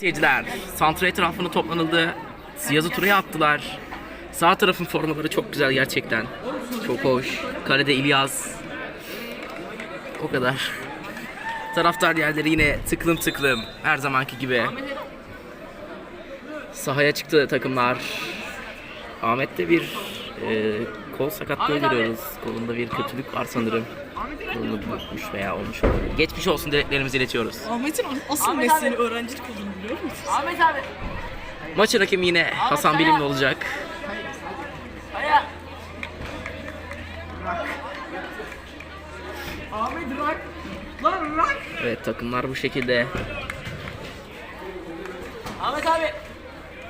Seyirciler, santra etrafını toplanıldı. Yazı turaya attılar. Sağ tarafın formaları çok güzel gerçekten. Çok hoş. Kalede İlyas. O kadar. Taraftar yerleri yine tıklım tıklım. Her zamanki gibi. Sahaya çıktı takımlar. Ahmet'te bir e, kol sakatlığı görüyoruz. Kolunda bir kötülük var sanırım. Kolunu bükmüş veya olmuş olabilir. Geçmiş olsun dileklerimizi iletiyoruz. Ahmet'in asıl mesleğini öğrencilik olduğunu biliyor musun? Ahmet abi. Maçın hakemi yine Hasan Bilimli olacak. Aya. Ahmet rak. Lan rak. Evet takımlar bu şekilde. Ahmet abi.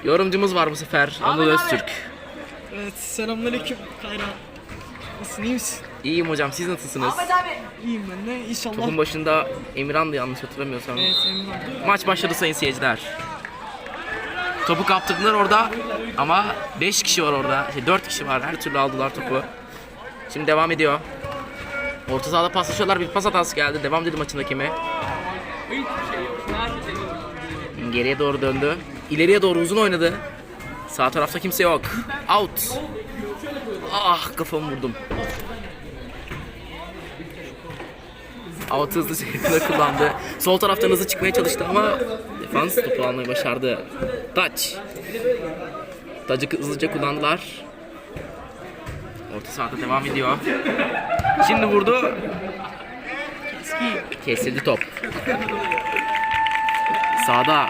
Yorumcumuz var bu sefer. Anıl Ahmet abi. Evet selamünaleyküm Kayra. Nasılsın iyi misin? İyiyim hocam siz nasılsınız? Ahmet abi. İyiyim ben de inşallah. Topun başında Emirhan'dı yanlış hatırlamıyorsam. Evet oldum. Maç başladı sayın seyirciler. Topu kaptırdılar orada ama 5 kişi var orada. Şey, 4 kişi var. Her türlü aldılar topu. Şimdi devam ediyor. Orta sahada paslaşıyorlar. Bir pas hatası geldi. Devam dedi maçın hakemi. Geriye doğru döndü. İleriye doğru uzun oynadı. Sağ tarafta kimse yok. Out. Ah kafamı vurdum. Out hızlı şekilde kullandı. Sol taraftan hızlı çıkmaya çalıştı ama defans topu almayı başardı. Taç. Tacı hızlıca kullandılar. Orta sahada devam ediyor. Şimdi vurdu. Kesildi top. Sağda.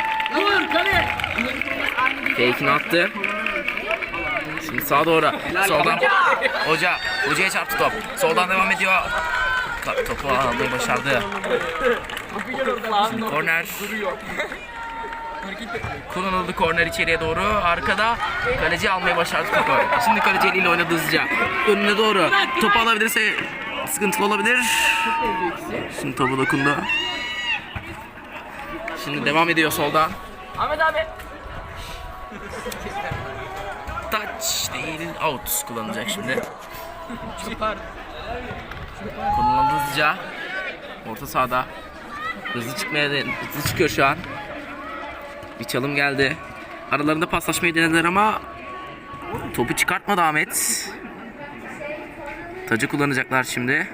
Fake'ini attı. Şimdi sağa doğru. Soldan hoca. Hocaya çarptı top. Soldan devam ediyor. Ka- Topu almayı başardı. Şimdi korner. Kullanıldı korner içeriye doğru. Arkada kaleci almayı başardı topu. Şimdi kaleci eliyle oynadı hızlıca. Önüne doğru. Topu alabilirse sıkıntılı olabilir. Şimdi topu dokundu. Şimdi devam ediyor soldan. Ahmet abi. Touch değil, out kullanacak şimdi. Kullanıldı hızlıca. Orta sahada. Hızlı çıkmaya de- hızlı çıkıyor şu an. Bir çalım geldi. Aralarında paslaşmayı denediler ama topu çıkartmadı Ahmet. Tacı kullanacaklar şimdi.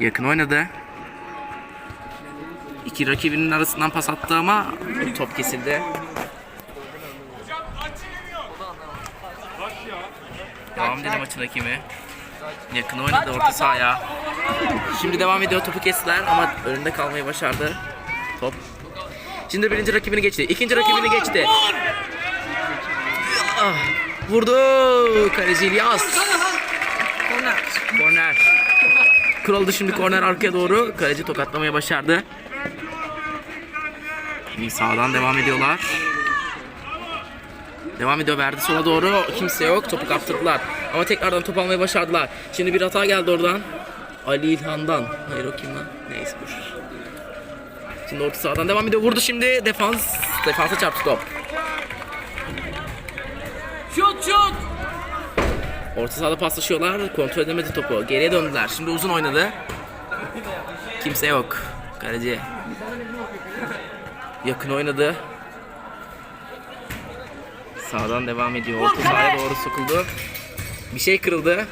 Yakın oynadı. İki rakibinin arasından pas attı ama top kesildi. Devam dedi maçın hakemi. Yakın oynadı orta sahaya. Şimdi devam ediyor topu kestiler ama önünde kalmayı başardı. Top. Şimdi birinci rakibini geçti. İkinci rakibini geçti. Ah, Vurdu. Kaleci İlyas. Korner. Kuraldı şimdi korner arkaya doğru. Kaleci tokatlamayı başardı. Şimdi sağdan devam ediyorlar. Devam ediyor verdi sola doğru. Kimse yok. Topu kaptırdılar. Ama tekrardan top almayı başardılar. Şimdi bir hata geldi oradan. Ali İlhan'dan. Hayır o kim lan? Neyse dur. Şimdi orta sahadan devam ediyor. Vurdu şimdi. Defans. Defansa çarptı top. Şut şut. Orta sahada paslaşıyorlar. Kontrol edemedi topu. Geriye döndüler. Şimdi uzun oynadı. Kimse yok. Kaleci. Yakın oynadı. Sağdan devam ediyor. Orta sahaya doğru sokuldu. Bir şey kırıldı.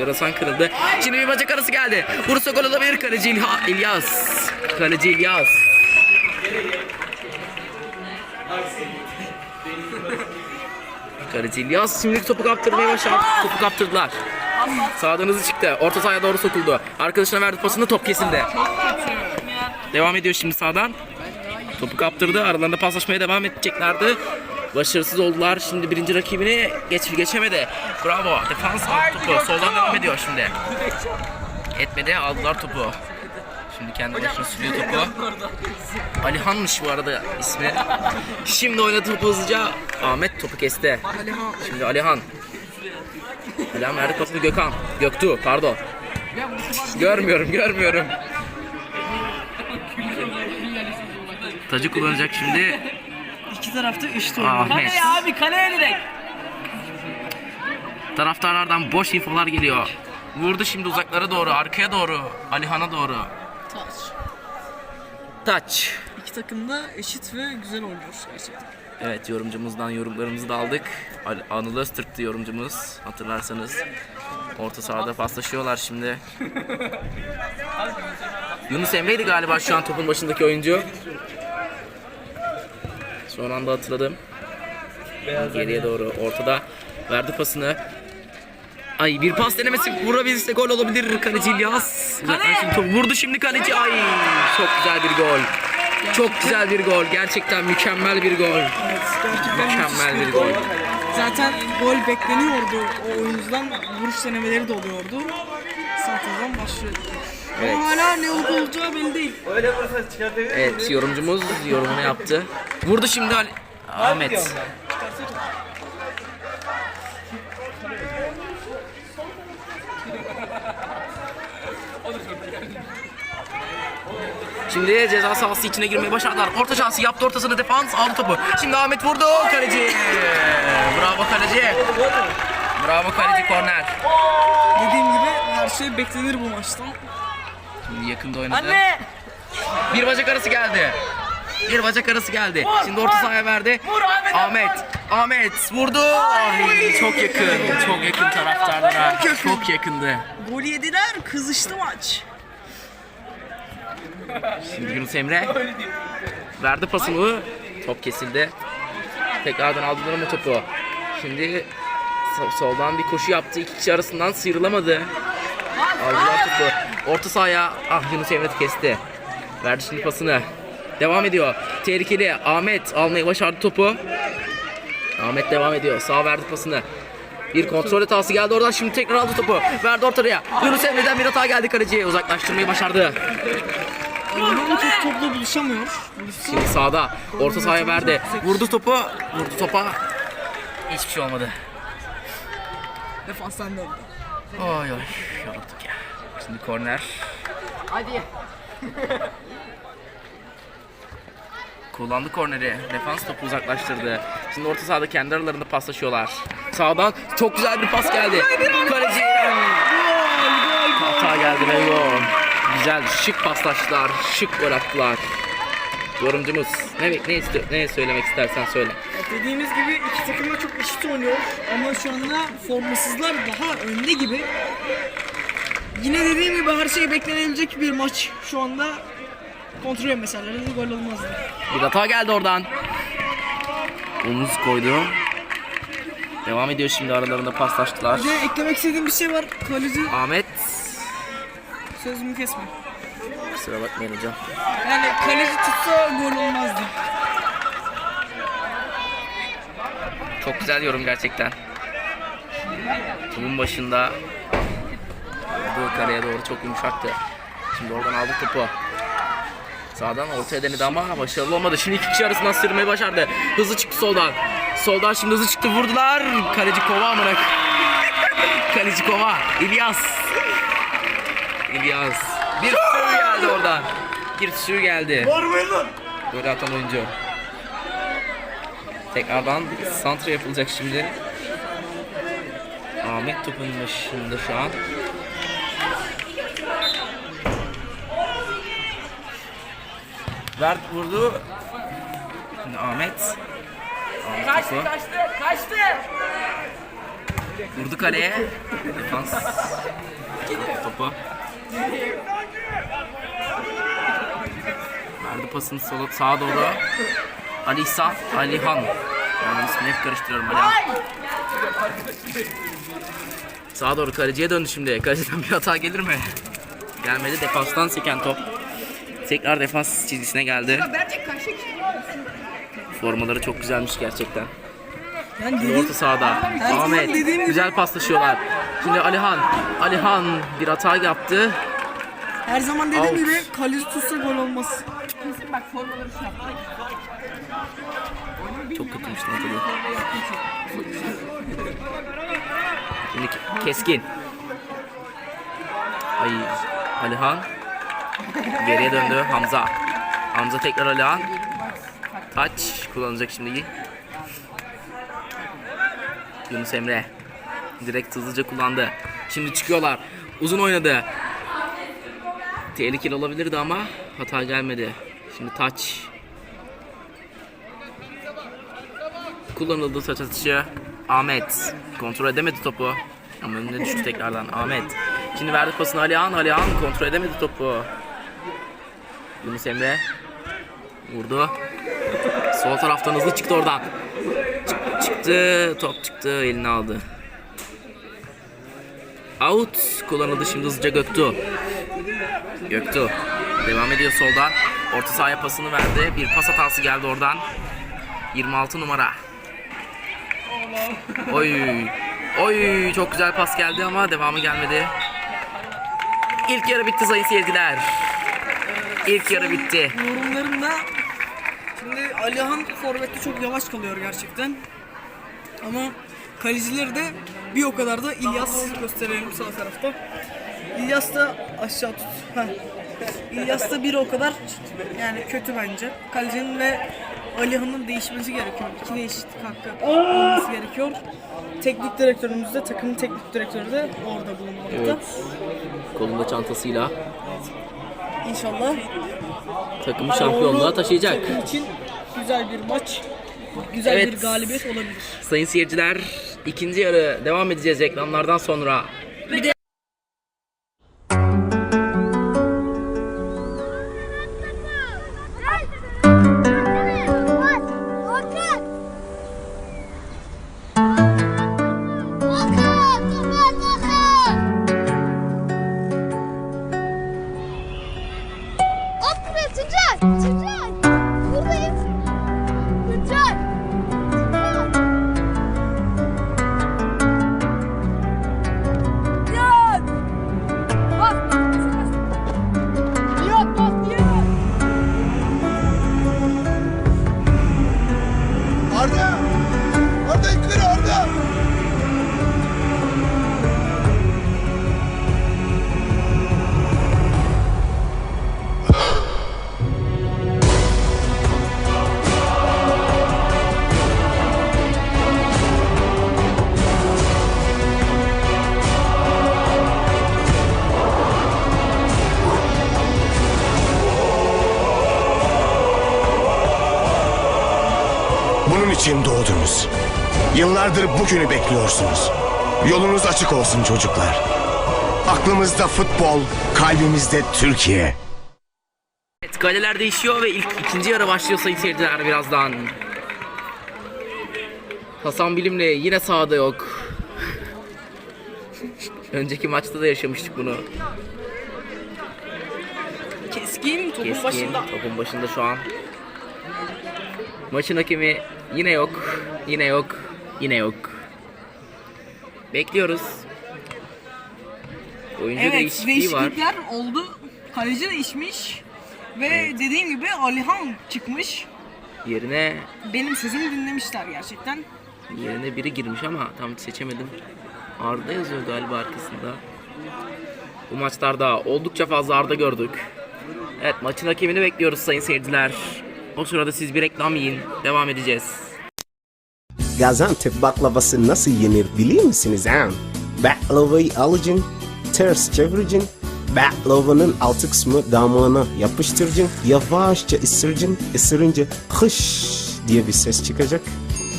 Yorasan kırıldı. Şimdi bir bacak arası geldi. Vursa gol olabilir kaleci İlha- İlyas. Kaleci İlyas. Kaleci İlyas şimdi topu kaptırmaya başladı. Topu kaptırdılar. Sağdan hızlı çıktı. Orta sahaya doğru sokuldu. Arkadaşına verdi pasını top kesildi. Devam ediyor şimdi sağdan. Topu kaptırdı. Aralarında paslaşmaya devam edeceklerdi. Başarısız oldular. Şimdi birinci rakibini geç geçemedi. Bravo. Defans topu. Soldan devam ediyor şimdi. Etmedi. Aldılar topu. Şimdi kendi başına sürüyor topu. Alihan'mış bu arada ismi. Şimdi oynadı topu hızlıca. Ahmet topu kesti. Şimdi Alihan. Alihan verdi pasını Gökhan. Göktuğ pardon. Görmüyorum görmüyorum. Tacı kullanacak şimdi İki tarafta eşit oynuyor. Ahmet. Kaleye abi kaleye direkt. Taraftarlardan boş infolar geliyor. Vurdu şimdi uzaklara doğru, arkaya doğru, Alihan'a doğru. Taç. İki takım da eşit ve güzel oynuyor gerçekten. Evet yorumcumuzdan yorumlarımızı da aldık. Al- Anıl Öztürk'tü yorumcumuz hatırlarsanız. Orta sahada paslaşıyorlar şimdi. Yunus Emre'ydi galiba şu an topun başındaki oyuncu. Son anda hatırladım. Geriye doğru ortada. Verdi pasını. Ay bir pas denemesi vurabilirse gol olabilir kaleci İlyas. Uzaklaştı vurdu şimdi kaleci. Ay çok güzel bir gol. Çok güzel bir gol. Gerçekten mükemmel bir gol. Evet, gerçekten Mükemmel müthiş bir gol. Zaten gol bekleniyordu. O oyuncudan vuruş denemeleri de oluyordu. Santra'dan başlıyor. Evet. Ama hala ne olup olacağı belli değil. Evet yorumcumuz yorumunu yaptı. Vurdu şimdi Ali- Ahmet. Şimdi ceza sahası içine girmeyi başardılar. Orta şansı yaptı ortasını defans aldı topu. Şimdi Ahmet vurdu kaleci. Bravo kaleci. Bravo kaleci korner. Dediğim gibi her şey beklenir bu maçtan. Şimdi yakında oynadı. Anne. Bir bacak arası geldi. Bir bacak arası geldi. Şimdi orta sahaya verdi. Vur Ahmet, Ahmet. Ahmet vurdu. Ay, çok yakın. Çok yakın taraftarlara. Çok yakındı. Gol yediler, kızıştı maç. Şimdi Yunus Emre verdi pasını. Top kesildi. Tekrardan aldılar ama topu. Şimdi so- soldan bir koşu yaptı. İki kişi arasından sıyrılamadı. Aldılar topu. Orta sahaya ah Yunus Emre kesti. Verdi şimdi pasını. Devam ediyor. Tehlikeli. Ahmet almayı başardı topu. Ahmet devam ediyor. Sağ verdi pasını. Bir kontrol hatası geldi oradan şimdi tekrar aldı topu. Verdi ortaya. Yunus Emre'den bir hata geldi kaleciye. Uzaklaştırmayı başardı. Çok topla buluşamıyor. Şimdi sağda orta sahaya verdi. Vurdu topu. Vurdu topa. Hiçbir şey olmadı. defanstan döndü. Oy oy yorulduk ya. Şimdi korner. Hadi. Kullandı korneri. Defans topu uzaklaştırdı. Şimdi orta sahada kendi aralarında paslaşıyorlar. Sağdan çok güzel bir pas geldi. Kaleci. Hata geldi ve gol. Güzel şık paslaştılar. Şık gol attılar. Yorumcumuz ne ne istiyor, ne söylemek istersen söyle. Dediğimiz gibi iki takım da çok eşit oynuyor ama şu anda formasızlar daha önde gibi. Yine dediğim gibi her şey beklenebilecek bir maç. Şu anda kontrol meseleleri gol olmazdı. Bir hata geldi oradan. Omuz koydu. Devam ediyor şimdi aralarında paslaştılar. Bir de eklemek istediğim bir şey var. Kaleci Ahmet. sözümü kesme. Kusura bakmayın hocam. Yani kaleci tutsa gol olmazdı. Çok güzel yorum gerçekten. Topun başında bu kareye doğru çok yumuşaktı. Şimdi oradan aldı topu. Sağdan ortaya denedi ama başarılı olmadı. Şimdi iki kişi arasından sırmayı başardı. Hızlı çıktı soldan. Soldan şimdi hızlı çıktı vurdular. Kaleci kova amına. Kaleci kova. İlyas. İlyas. Bir sürü geldi oradan. Bir sürü geldi. Gol atan oyuncu. Tekrardan santra yapılacak şimdi. Ahmet topun başında şu an. Vert vurdu. Şimdi Ahmet. Ahmet Kaçtı kaçtı kaçtı. Vurdu kaleye. Defans. Topu. Verdi pasını sola, sağa doğru. Ali İhsan, Alihan. Yani ismini hep karıştırıyorum Alihan. Sağa doğru kaleciye döndü şimdi. Kaleciden bir hata gelir mi? Gelmedi. Defanstan seken top. Tekrar defans çizgisine geldi. Formaları çok güzelmiş gerçekten. Yani dediğim, orta sahada. Ahmet güzel paslaşıyorlar. Şimdi Alihan. Alihan bir hata yaptı. her zaman dediğim Out. gibi kaleci tutsa gol olmaz. Bak formaları şu. Çok kötüymüş lan tadı. Şimdi ke- keskin. Ay Alihan. Geriye döndü Hamza. Hamza tekrar Alihan. Taç kullanacak şimdi. Yunus Emre. Direkt hızlıca kullandı. Şimdi çıkıyorlar. Uzun oynadı. Tehlikeli olabilirdi ama hata gelmedi. Şimdi taç. Kullanıldı taç atışı. Ahmet kontrol edemedi topu. Ama önüne düştü tekrardan Ahmet. Şimdi verdi pasını Alihan. Alihan kontrol edemedi topu. Yunus Emre vurdu. Sol taraftan hızlı çıktı oradan. Çık- çıktı. Top çıktı. Eline aldı. Out kullanıldı şimdi hızlıca Göktuğ. Göktuğ. Devam ediyor soldan. Orta sahaya pasını verdi. Bir pas hatası geldi oradan. 26 numara. Oy. Oy çok güzel pas geldi ama devamı gelmedi. İlk yarı bitti sayın seyirciler. İlk yarı bitti. Yorumlarımda şimdi Alihan forvette çok yavaş kalıyor gerçekten. Ama kalecileri de bir o kadar da İlyas gösterelim sağ tarafta. İlyas da aşağı tut. Heh. İlyas da bir o kadar yani kötü bence. Kalecinin ve Alihan'ın değişmesi gerekiyor. İki değişiklik hakkı olması gerekiyor. Teknik direktörümüz de takımın teknik direktörü de orada bulunmakta. Evet. Kolunda çantasıyla İnşallah takımı şampiyonluğa Doğru taşıyacak. takım için güzel bir maç, güzel Evet. bir galibiyet olabilir. Sayın seyirciler ikinci yarı devam edeceğiz reklamlardan sonra. Bugünü bekliyorsunuz. Yolunuz açık olsun çocuklar. Aklımızda futbol, kalbimizde Türkiye. Evet, kaleler değişiyor ve ilk ikinci yarı başlıyor sayın seyirciler birazdan. Hasan Bilim'le yine sahada yok. Önceki maçta da yaşamıştık bunu. Keskin topun Keskin başında. topun başında şu an. Maçın hakemi yine yok. Yine yok. Yine yok. Bekliyoruz. Oyuncu Evet değişikliği var. değişiklikler oldu. Kaleci değişmiş. Ve dediğim gibi Alihan çıkmış. Yerine Benim sözümü dinlemişler gerçekten. yerine biri girmiş ama tam seçemedim. Arda yazıyor galiba arkasında. Bu maçlarda oldukça fazla Arda gördük. Evet maçın hakemini bekliyoruz sayın seyirciler. O sırada siz bir reklam yiyin. Devam edeceğiz. Gaziantep baklavası nasıl yenir biliyor musunuz ha? Baklavayı alacaksın, ters çevireceksin, baklavanın altı kısmı damağına yapıştıracaksın, yavaşça ısıracaksın, ısırınca hış diye bir ses çıkacak.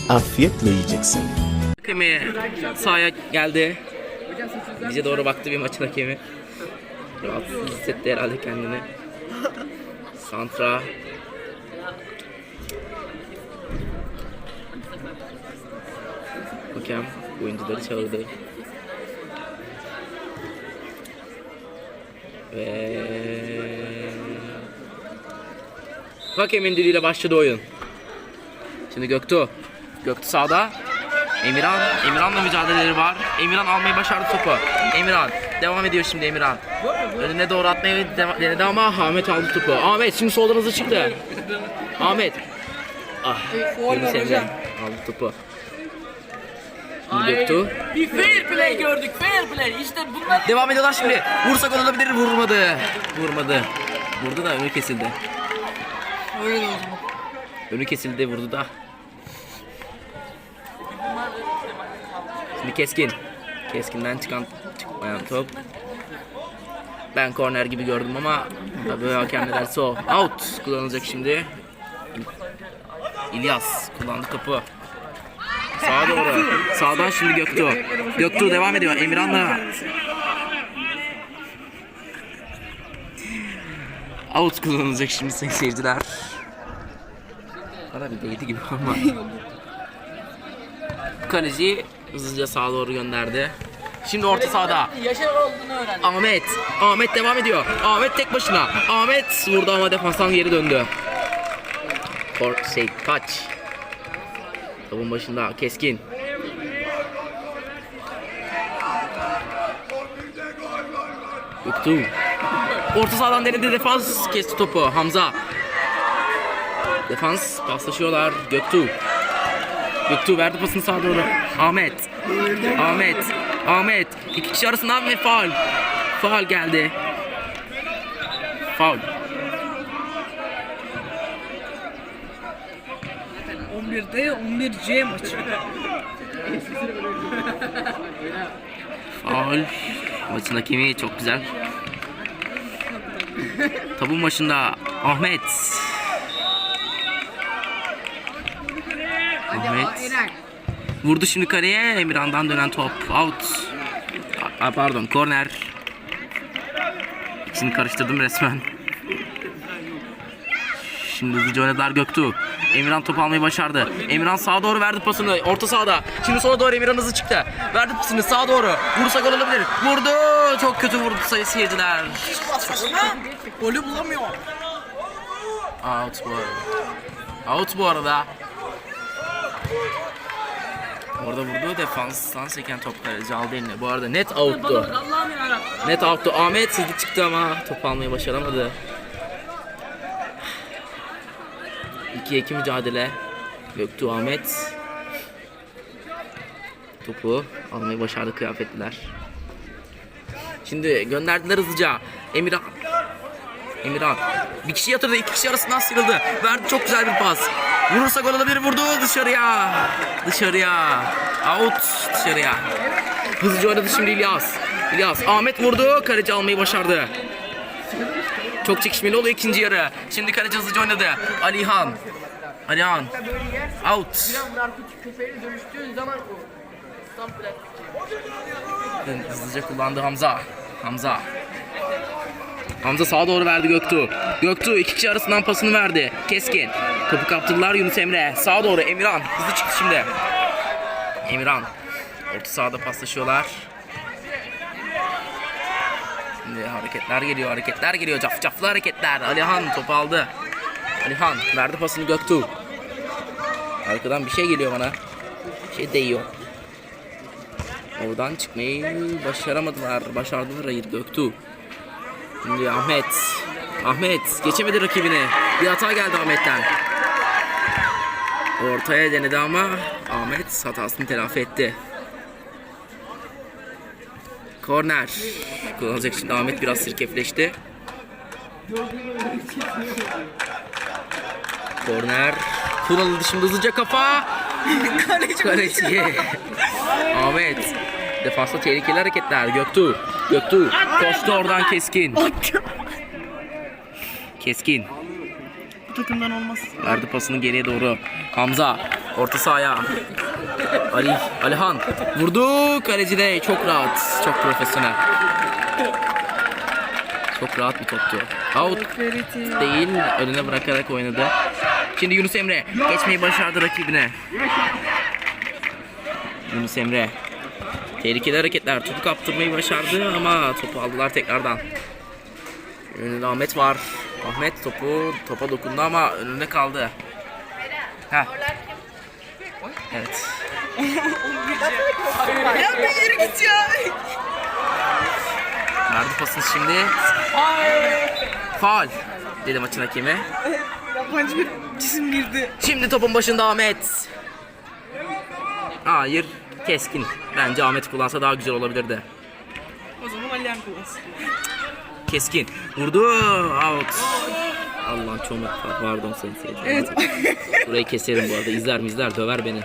Afiyetle yiyeceksin. Hakemi sahaya geldi. Bize doğru baktı bir maçın hakemi. Rahatsız hissetti herhalde kendini. Santra. Hakem oyuncuları çağırdı. Ve Hakemin diliyle başladı oyun. Şimdi Göktuğ. Göktuğ sağda. Emirhan. Emirhan'la mücadeleleri var. Emirhan almayı başardı topu. Emirhan. Devam ediyor şimdi Emirhan. Önüne doğru atmayı deva- denedi ama Ahmet aldı topu. Ahmet şimdi soldan hızlı çıktı. Ahmet. Ah. Yunus Emre aldı topu. Şimdi Göktuğ. Bir fair play gördük. Fair play. İşte bunlar Devam ediyorlar şimdi. Vursak olabilir. Vurmadı. Vurmadı. Vurdu da önü kesildi. Öyle de o zaman. Önü kesildi vurdu da. Şimdi keskin. Keskinden çıkan çıkmayan top. Ben korner gibi gördüm ama tabii hakem ne derse o. Out kullanılacak şimdi. İlyas kullandı topu. Sağa doğru. Sağdan şimdi Göktuğ. Göktuğ devam ediyor. Emirhan'la. Out kullanılacak şimdi sayın seyirciler. Bana bir değdi gibi ama. Kaleci hızlıca sağa doğru gönderdi. Şimdi orta sahada. Yaşar olduğunu öğrendim. Ahmet. Ahmet devam ediyor. Ahmet tek başına. Ahmet vurdu ama defanstan geri döndü. Kor şey kaç. Topun başında keskin. Göktuğ. Orta sahadan denedi defans kesti topu Hamza. Defans paslaşıyorlar Göktuğ. Göktuğ verdi pasını sağa doğru. Ahmet. Ahmet. Ahmet. İki kişi arasından ve faul. Faul geldi. Faul. 11'de 11C maçı. Faul. Maçın hakemi çok güzel. Tabun başında Ahmet. Ahmet. Vurdu şimdi kareye. Emirhan'dan dönen top. Out. Aa, pardon. Korner. İkisini karıştırdım resmen. Şimdi hızlıca oynadılar Göktuğ. Emirhan top almayı başardı. Emirhan sağa doğru verdi pasını. Orta sahada. Şimdi sola doğru Emirhan hızlı çıktı. Verdi pasını sağa doğru. Vursa gol olabilir. Vurdu. Çok kötü vurdu sayı seyirciler. Golü bulamıyor. Out bu arada. Out bu arada. Orada vurdu defanstan seken top kaleci aldı eline. Bu arada net out'tu. Net out'tu. Ahmet hızlı çıktı ama top almayı başaramadı. 2-2 mücadele. Göktuğ Ahmet. Topu almayı başardı kıyafetliler. Şimdi gönderdiler hızlıca. Emirhan. Emirhan. Bir kişi yatırdı. iki kişi arasından sıyrıldı. Verdi çok güzel bir pas. Vurursa gol olabilir. Vurdu dışarıya. Dışarıya. Out dışarıya. Hızlıca oynadı şimdi İlyas. İlyas. Ahmet vurdu. Kaleci almayı başardı. Çok çekişmeli oluyor ikinci yarı. Şimdi kaleci hızlıca oynadı. Alihan. Alihan. Out. Köpeğe dönüştüğün zaman o. Tam plastik. Hızlıca kullandı Hamza. Hamza. Hamza sağa doğru verdi Göktuğ. Göktuğ iki kişi arasından pasını verdi. Keskin. Topu kaptırdılar Yunus Emre. Sağa doğru Emirhan. Hızlı çıktı şimdi. Emirhan. Orta sahada paslaşıyorlar. Şimdi hareketler geliyor, hareketler geliyor. Caf caflı hareketler. Alihan topu aldı. Alihan verdi pasını Göktuğ. Arkadan bir şey geliyor bana. Bir şey değiyor. Oradan çıkmayı başaramadılar. Başardılar hayır Göktuğ. Şimdi Ahmet. Ahmet geçemedi rakibini. Bir hata geldi Ahmet'ten. Ortaya denedi ama Ahmet hatasını telafi etti. Korner. Kullanacak şimdi Ahmet biraz sirkefleşti. Korner. Kullanıldı şimdi hızlıca kafa. Kaleci. Ahmet. Defansta tehlikeli hareketler. Göktuğ. Göktuğ. Koştu oradan keskin. Keskin. Bu takımdan olmaz. Verdi pasını geriye doğru. Hamza. Orta sahaya. Ali. Alihan. Vurdu. Kaleci de çok rahat. Çok profesyonel. Çok rahat bir toptu. Out değil. Önüne bırakarak oynadı. Şimdi Yunus Emre. Geçmeyi başardı rakibine. Yunus Emre. Tehlikeli hareketler. Topu kaptırmayı başardı ama topu aldılar tekrardan. Önünde Ahmet var. Ahmet topu topa dokundu ama önünde kaldı. Ha. Evet. Ya bir yere git ya. Verdi şimdi. Faul. Dedi maçın hakemi. Yabancı bir cisim girdi. Şimdi topun başında Ahmet. Hayır. Keskin. Bence Ahmet kullansa daha güzel olabilirdi. O zaman Alihan kullansın. Keskin. Vurdu. Out. Allah'ın çomak. Pardon sayın seyirciler. Evet. Burayı keserim bu arada. İzler mi izler döver beni.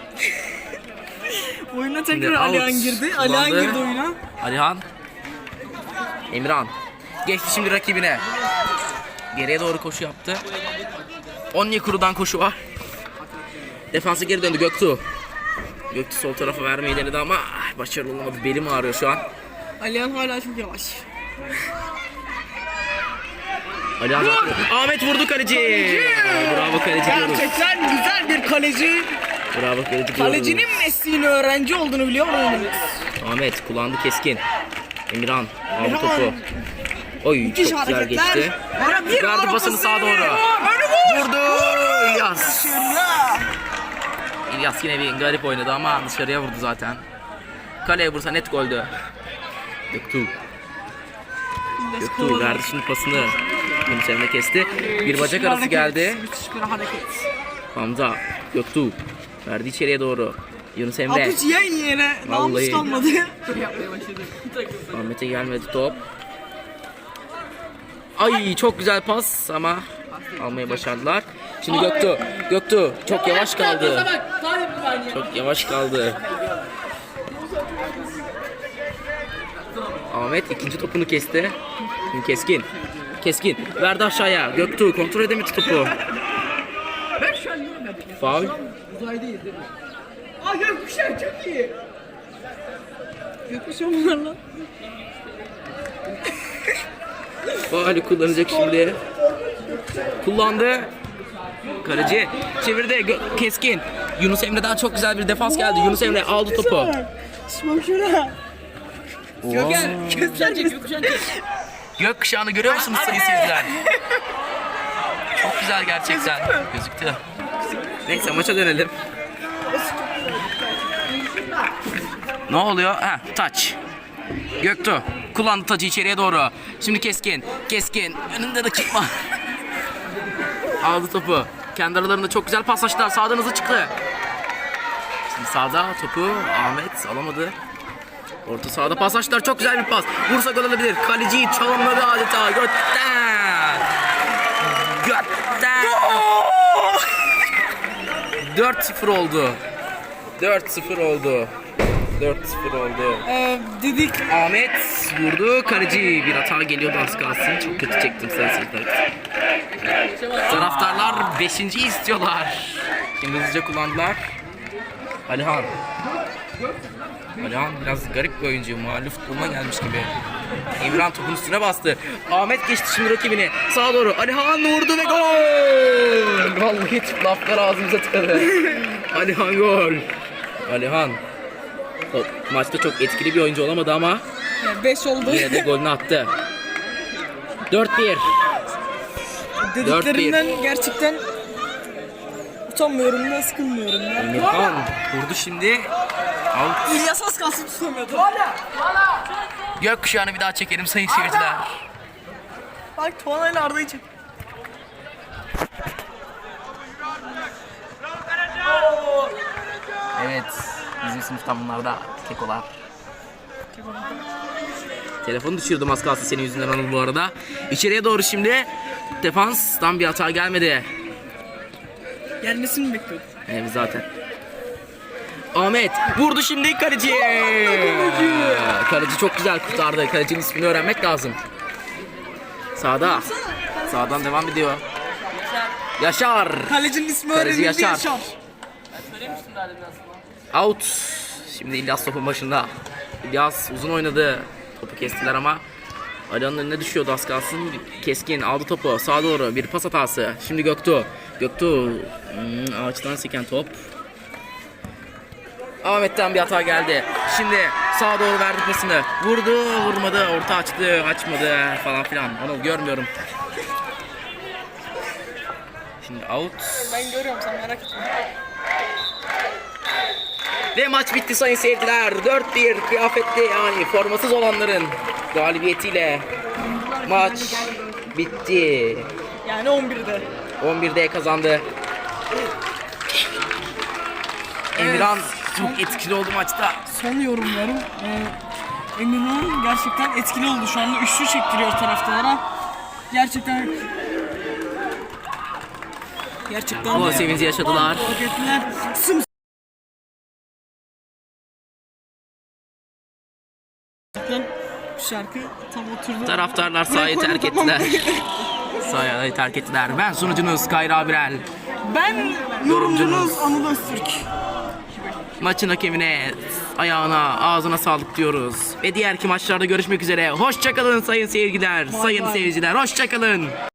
Oyuna Şimdi tekrar Alihan out girdi. kullandı. Alihan girdi oyuna. Alihan. Emirhan. Geçti şimdi rakibine. Geriye doğru koşu yaptı. Onyekuru'dan koşu var. Defansı geri döndü Göktuğ. Göktuğ sol tarafa vermeyi denedi ama başarılı olamadı. Belim ağrıyor şu an. Alihan hala çok yavaş. Ali Ahmet, vurdu kaleci. Bravo kaleci diyoruz. Gerçekten güzel bir kaleci. Bravo kaleci. Kalecinin mesleğini öğrenci olduğunu biliyor muydunuz? Ahmet kullandı keskin. Emirhan aldı topu. Oy çok Müthiş güzel hareketler. geçti. Verdi pasını pası. sağa doğru. İlyas yine bir garip oynadı ama dışarıya vurdu zaten. Kaleye vursa net goldü. Göktuğ. Göktuğ verdi şimdi pasını. Emre kesti. Bir bacak arası geldi. Müthiş bir hareket. Hamza. Göktuğ. Verdi içeriye doğru. Yunus Emre. Apuç yayın yere namus kalmadı. yapmaya başladı. Takıldı. Ahmet'e gelmedi top. Ay çok güzel pas ama almayı başardılar. Şimdi Göktuğ. Göktuğ çok yavaş kaldı. Çok yavaş kaldı. Ahmet ikinci topunu kesti. Şimdi keskin. Keskin. Verdi aşağıya. Göktuğ kontrol edemedi topu. Faul. Uzaydayız değil mi? Aa gökkuşağı çok iyi. Gökkuşağı bunlar lan. Faulü kullanacak şimdi. Kullandı. Kaleci çevirdi. Keskin. Yunus Emre'den çok güzel bir defans geldi. Yunus Emre aldı topu. Bak şuraya. Gökhan. Gökhan çek, Gökhan çek. Gökkuşağını görüyor musunuz sayın seyirciler? Çok güzel gerçekten. Gözüktü. Neyse maça dönelim. Ne oluyor? Ha, taç. Göktuğ kullandı tacı içeriye doğru. Şimdi keskin. Keskin. Önünde rakip var. Aldı topu. Kendi aralarında çok güzel paslaştılar. Sağdan hızlı çıktı. Şimdi sağda topu Ahmet alamadı. Orta sahada pasajlar çok güzel bir pas. Vursa gol olabilir. Kaleciyi çalımladı adeta. Götten. Götten. 4-0 oldu. 4-0 oldu. 4-0 oldu. Ee, dedik Ahmet vurdu. Kaleci bir hata geliyordu az kalsın. Çok kötü çektim sayın seyirciler. Taraftarlar 5. istiyorlar. Şimdi hızlıca kullandılar. Alihan. Alihan biraz garip bir oyuncu. Mahalle futboluna gelmiş gibi. İmran topun üstüne bastı. Ahmet geçti şimdi rakibini. Sağa doğru. Alihan vurdu ve gol. Vallahi tip laflar ağzımıza tıkadı. Alihan gol. Alihan. O maçta çok etkili bir oyuncu olamadı ama 5 oldu. yine de golünü attı. 4-1. Dediklerinden gerçekten utanmıyorum da sıkılmıyorum da. Emirhan vurdu şimdi. Out. İlyas az kalsın tutamıyordu. Gökkuşağını bir daha çekelim sayın seyirciler. Bak Tuana ile Arda'yı çek. Evet. Bizim sınıftan bunlar da kekolar. Telefonu düşürdüm az kalsın senin yüzünden Anıl bu arada. İçeriye doğru şimdi. Defanstan bir hata gelmedi. Gelmesini mi bekliyordun? Evet zaten. Ahmet vurdu şimdi kaleci. Kaleci çok güzel kurtardı. Kalecinin ismini öğrenmek lazım. Sağda. Sağdan devam ediyor. Yaşar. Kalecinin ismi Kaleci öğrenildi Yaşar. Yaşar. Söylemiştim daha demin aslında. Out. Şimdi İlyas topun başında. İlyas uzun oynadı. Topu kestiler ama Alihan'ın önüne düşüyordu az kalsın. Keskin aldı topu sağa doğru bir pas hatası. Şimdi Göktuğ. Göktuğ hmm, ağaçtan seken top. Ahmet'ten bir hata geldi. Şimdi sağa doğru verdi pasını. Vurdu, vurmadı, orta açtı, açmadı falan filan. Onu görmüyorum. Şimdi out. Ben görüyorum sen merak etme. Ve maç bitti sayın seyirciler. 4-1 kıyafetli yani formasız olanların galibiyetiyle maç bitti. Yani 11'de. 11'de kazandı. Emirhan çok etkili oldu maçta. Son yorumlarım. Ee, Emirhan gerçekten etkili oldu. Şu anda üçlü çektiriyor taraftarlara. Gerçekten Gerçekten Bu sevinci yaşadılar. Şarkı. Tam oturdu. Taraftarlar sahayı Buraya terk koydum, ettiler. Sahayı terk ettiler. Ben sunucunuz Kayra Birel. Ben yorumcunuz Anıl Öztürk. Maçın hakemine, ayağına, ağzına sağlık diyoruz. Ve diğer ki maçlarda görüşmek üzere. Hoşçakalın sayın seyirciler, sayın seyirciler. Hoşçakalın.